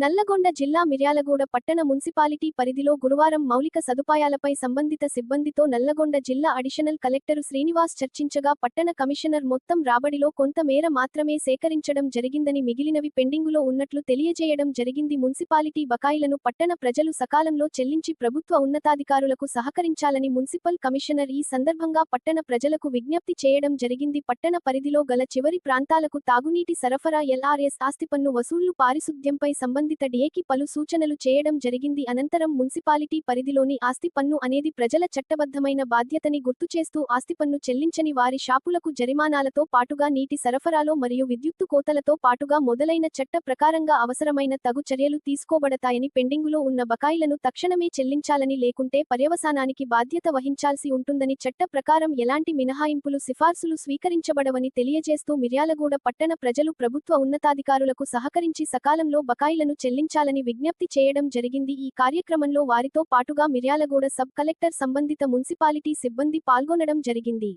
నల్లగొండ జిల్లా మిర్యాలగూడ పట్టణ మున్సిపాలిటీ పరిధిలో గురువారం మౌలిక సదుపాయాలపై సంబంధిత సిబ్బందితో నల్లగొండ జిల్లా అడిషనల్ కలెక్టరు శ్రీనివాస్ చర్చించగా పట్టణ కమిషనర్ మొత్తం రాబడిలో కొంత మేర మాత్రమే సేకరించడం జరిగిందని మిగిలినవి పెండింగులో ఉన్నట్లు తెలియజేయడం జరిగింది. మున్సిపాలిటీ బకాయిలను పట్టణ ప్రజలు సకాలంలో చెల్లించి ప్రభుత్వ ఉన్నతాధికారులకు సహకరించాలని మున్సిపల్ కమిషనర్ ఈ సందర్భంగా పట్టణ ప్రజలకు విజ్ఞప్తి చేయడం జరిగింది. పట్టణ పరిధిలో గల చివరి ప్రాంతాలకు తాగునీటి సరఫరా ఎల్ఆర్ఎస్ ఆస్తిపన్ను వసూళ్ళు పారిశుద్ధ్యంపై సంబంధిత డిఏకి పలు సూచనలు చేయడం జరిగింది. అనంతరం మున్సిపాలిటీ పరిధిలోని ఆస్తి పన్ను అనేది ప్రజల చట్టబద్ధమైన బాధ్యతని గుర్తు చేస్తూ ఆస్తిపన్ను చెల్లించని వారి షాపులకు జరిమానాలతో పాటుగా నీటి సరఫరాలో మరియు విద్యుత్తు కోతలతో పాటుగా మొదలైన చట్ట ప్రకారంగా అవసరమైన తగు చర్యలు తీసుకోబడతాయని పెండింగులో ఉన్న బకాయిలను తక్షణమే చెల్లించాలని లేకుంటే పర్యవసానానికి బాధ్యత వహించాల్సి ఉంటుందని చట్ట ప్రకారం ఎలాంటి మినహాయింపులు సిఫార్సులు స్వీకరించబడవని తెలియజేస్తూ మిర్యాలగూడ పట్టణ ప్రజలు ప్రభుత్వ ఉన్నతాధికారులకు సహకరించి సకాలంలో బకాయిలను చెల్లించాలని విజ్ఞప్తి చేయడం జరిగింది. ఈ కార్యక్రమంలో వారితో పాటుగా మిర్యాలగూడ సబ్ కలెక్టర్ సంబంధిత మున్సిపాలిటీ సిబ్బంది పాల్గొనడం జరిగింది.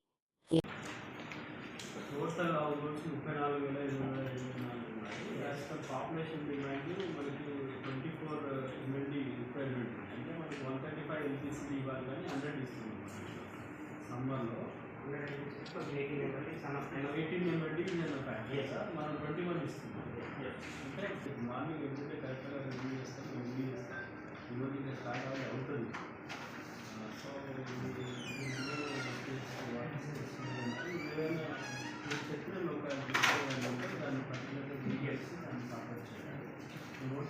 పాపులేషన్ డిమాండ్ మనకి ట్వంటీ ఫోర్ ఎంఎల్డి రిక్వైర్మెంట్ అంటే మనకి వన్ థర్టీ ఫైవ్ ఇవ్వాలి కానీ హండ్రెడ్ ఇస్తున్నాం. సమ్మర్లో. ఎయిటీన్ ఎంఎల్డి నేను ప్యాక్ సార్ మనం ట్వంటీ వన్ ఇస్తున్నాం అంటే మార్నింగ్ ఎందుకంటే కరెక్ట్గా రివ్యూ చేస్తాం రివ్యూ చేస్తాం ఈరోజు స్టార్ట్ అవ్వాలి అవుతుంది సో ఏదైనా మీరు చెప్పిన లొకాలిటీ ఉంటే దాన్ని పర్టికులర్గా డీటెయిల్స్ దాన్ని సపోర్ట్ చేయాలి నోట్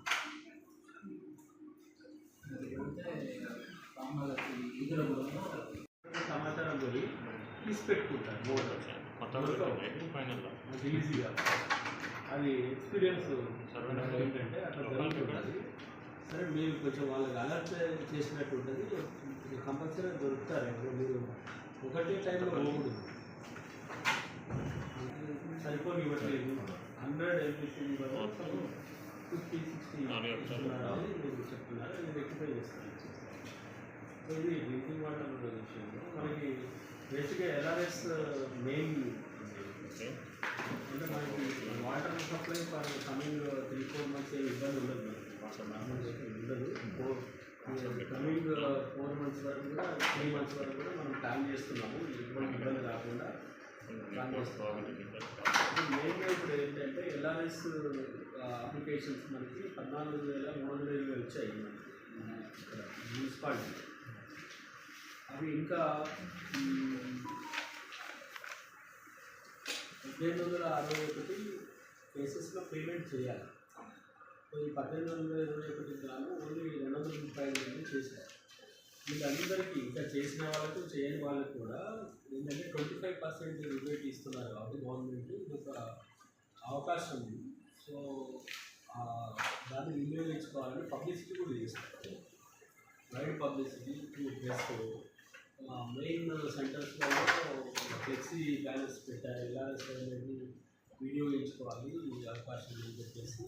ఏడు కోట్ల సమాచారం పోయి తీసి పెట్టుకుంటారు బోర్డు ఈజీగా అది ఎక్స్పీరియన్స్ ఏంటంటే అట్లా జరుగుతుంటుంది సరే మీరు కొంచెం వాళ్ళకి అలర్ట్ చేసినట్టు ఉంటుంది కంపల్సరీ దొరుకుతారు ఇప్పుడు మీరు ఒకటే టైంలో పోకూడదు సరిపోని ఇవ్వట్లేదు హండ్రెడ్ ఎల్పిసి ఫిఫ్టీ సిక్స్టీ చెప్తున్నారు రెక్టిఫై చేస్తారు సో ఇది డ్రింకింగ్ వాటర్ విషయంలో మనకి బేసిక్గా ఎల్ఆర్ఎస్ మెయిన్ అంటే మనకి water supply coming three four months ఏమి ఇబ్బంది ఉండదు మనకి. నార్మల్గా అయితే ఉండదు. ఫోర్ కమింగ్ ఫోర్ మంత్స్ వరకు కూడా త్రీ మంత్స్ వరకు కూడా మనం ప్లాన్ చేస్తున్నాము. ఎటువంటి ఇబ్బంది రాకుండా ప్లాన్ చేస్తున్నాము. మెయిన్గా ఇప్పుడు ఏంటంటే ఎల్ఆర్ఎస్ అప్లికేషన్స్ మనకి పద్నాలుగు వేల మూడు వందల ఇరవై వచ్చాయి మనకి. మన ఇక్కడ మున్సిపాలిటీ. ఇంకా పద్దెనిమిది వందల అరవై ఒకటి కేసెస్లో పేమెంట్ చేయాలి. ఈ పద్దెనిమిది వందల ఇరవై ఒకటి గ్రాము ఓన్లీ రెండు వందల ముప్పై ఐదు మంది చేశారు. వీళ్ళందరికీ ఇంకా చేసిన వాళ్ళకు చేయని వాళ్ళకు కూడా ఏంటంటే ట్వంటీ ఫైవ్ పర్సెంట్ రిబేట్ ఇస్తున్నారు కాబట్టి గవర్నమెంట్ ఇది ఒక అవకాశం ఉంది. సో దాన్ని వినియోగించుకోవాలని పబ్లిసిటీ కూడా చేస్తారు. Wide publicity to press main సెంటర్స్లో ఫ్లెక్సీ బ్యానర్స్ పెట్టారు అనేది వినియోగించుకోవాలి ఈ అవకాశం అని చెప్పేసి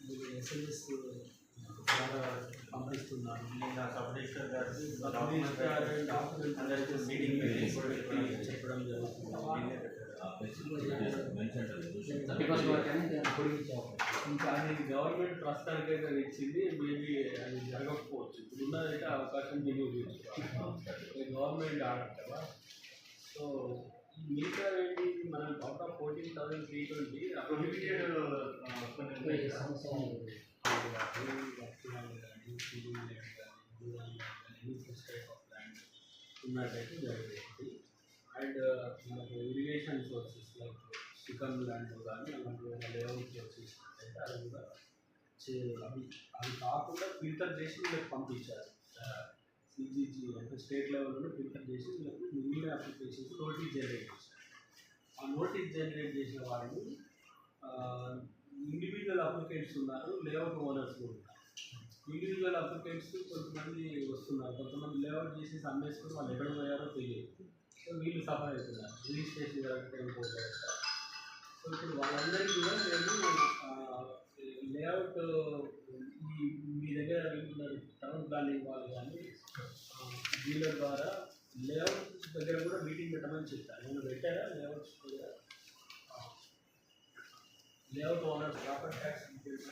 మీరు ఎస్ఎంఎస్ ద్వారా పంపిస్తున్నారు మీటింగ్ చెప్పడం జరుగుతుంది ఇంకా అది గవర్నమెంట్ ప్రస్తుతానికైతే అది ఇచ్చింది మేబీ అది జరగకపోవచ్చు. ఇప్పుడున్నదైతే అవకాశం వినియోగించుకోవాలి గవర్నమెంట్ ఆర్డర్ కదా. సో మిగతా ఏంటి? మనం out of fourteen thousand three twenty prohibited ఉన్నట్టయితే జరుగుతుంది. అండ్ మనకు ఇరిగేషన్ సోర్సెస్ లైక్ చికన్ ల్యాండ్ కానీ అలాంటి లేఅవుట్ చేసినట్టయితే అది కూడా అవి అవి కాకుండా ఫిల్టర్ చేసి వీళ్ళకి పంపించారు సిజీజీ అంటే స్టేట్ లెవెల్లో ఫిల్టర్ చేసి వీళ్ళకి మిగిలిన అప్లికేషన్స్ నోటీస్ జనరేట్ చేశారు ఆ నోటీస్ జనరేట్ చేసిన వాళ్ళు ఇండివిజువల్ అప్లికెంట్స్ ఉన్నారు లేఅవుట్ ఓనర్స్ కూడా ఉన్నారు ఇండివిజువల్ అప్లికెంట్స్ కొంతమంది వస్తున్నారు. కొంతమంది లేఅవుట్ చేసి అమ్మేసుకుని వాళ్ళు ఎక్కడ పోయారో తెలియదు. సో వీళ్ళు సఫర్ అవుతున్నారు రిజిస్ట్రేషన్ జరగకపోతే సో ఇప్పుడు వాళ్ళందరికీ కూడా నేను లేఅవుట్ మీ దగ్గర వెళ్తున్నారు టౌన్ ప్లానింగ్ వాళ్ళు కానీ డీలర్ ద్వారా లేఅవుట్ దగ్గర కూడా మీటింగ్ పెట్టమని చెప్తాను నేను పెట్టారా లేఅవుట్స్ దగ్గర layout owner proper tax details